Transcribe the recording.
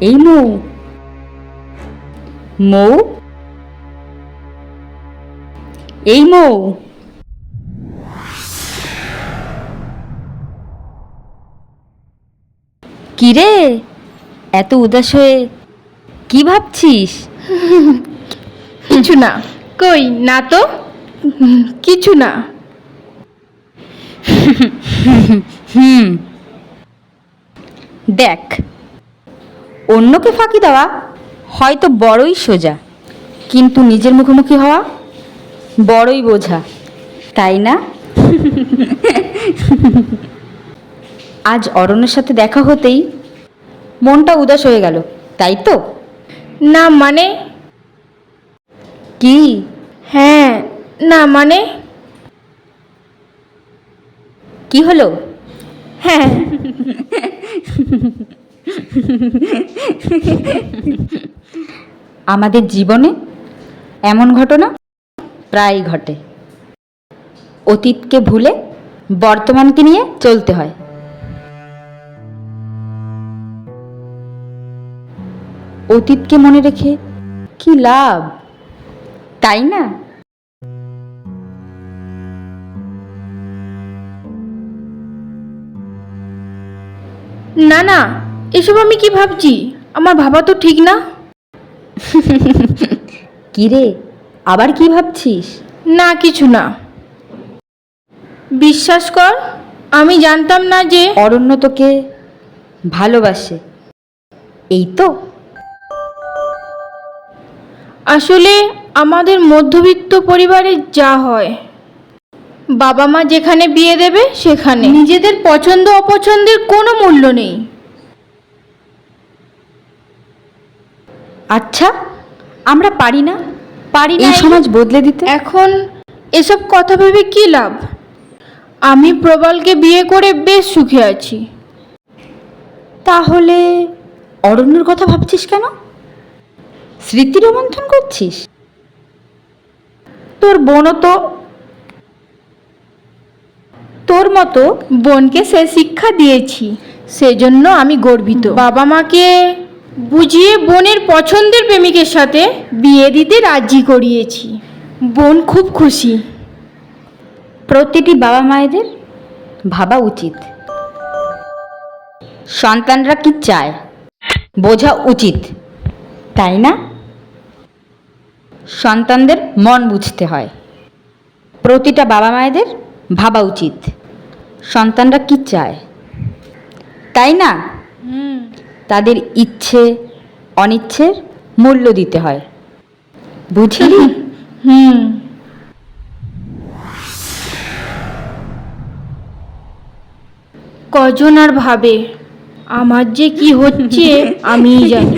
এই মৌ। মৌ? এই মৌ। কিরে? এত উদাস হয়ে কি ভাবছিস? কিছু না। কই না তো? কিছু না। হুম। দেখ অন্যকে ফাঁকি দেওয়া হয়তো বড়ই সোজা কিন্তু নিজের মুখোমুখি হওয়া বড়ই বোঝা তাই না? আজ অরণ্যের সাথে দেখা হতেই মনটা উদাস হয়ে গেল তাই তো? না মানে? কি? হ্যাঁ না মানে? কি হলো? হ্যাঁ। আমাদের জীবনে এমন ঘটনা প্রায় ঘটে। অতীতকে ভুলে বর্তমানকে নিয়ে চলতে হয়। অতীতকে মনে রেখে কি লাভ? তাই না? না না। এসব আমি কি ভাবছি? আমার ভাবা তো ঠিক না। কি রে? আবার কি ভাবছিস? না কিছু না। বিশ্বাস কর আমি জানতাম না যে অরণ্য তোকে ভালোবাসে। এই তো। আসলে আমাদের মধ্যবিত্ত পরিবারে যা হয় বাবা মা যেখানে বিয়ে দেবে সেখানে। নিজেদের পছন্দ অপছন্দের কোনো মূল্য নেই। আচ্ছা আমরা পারি না? পারি না এই সমাজ বদলে দিতে? এখন এসব কথা ভেবে কি লাভ? আমি প্রবলকে বিয়ে করে বেশ সুখে আছি। তাহলে অরণ্যর কথা ভাবছিস কেন? স্মৃতি রোমন্থন করছিস? তোর বোনও তো তোর মতো বোনকে সে শিক্ষা দিয়েছি। সেজন্য আমি গর্বিত। বাবা মাকে বুঝিয়ে বোনের পছন্দের প্রেমিকের সাথে বিয়ে দিতে রাজি করিয়েছি। বোন খুব খুশি। প্রতিটি বাবা মায়েদের ভাবা উচিত। সন্তানরা কি চায়? বোঝা উচিত। তাই না? সন্তানদের মন বুঝতে হয়। প্রতিটা বাবা মায়েদের ভাবা উচিত। সন্তানরা কি চায়? তাই না? তাদের ইচ্ছে, অনিচ্ছের মূল্য দিতে হয়। বুঝলি? হুম। কজন আর ভাবে, আমার যে কি হচ্ছে আমি জানি।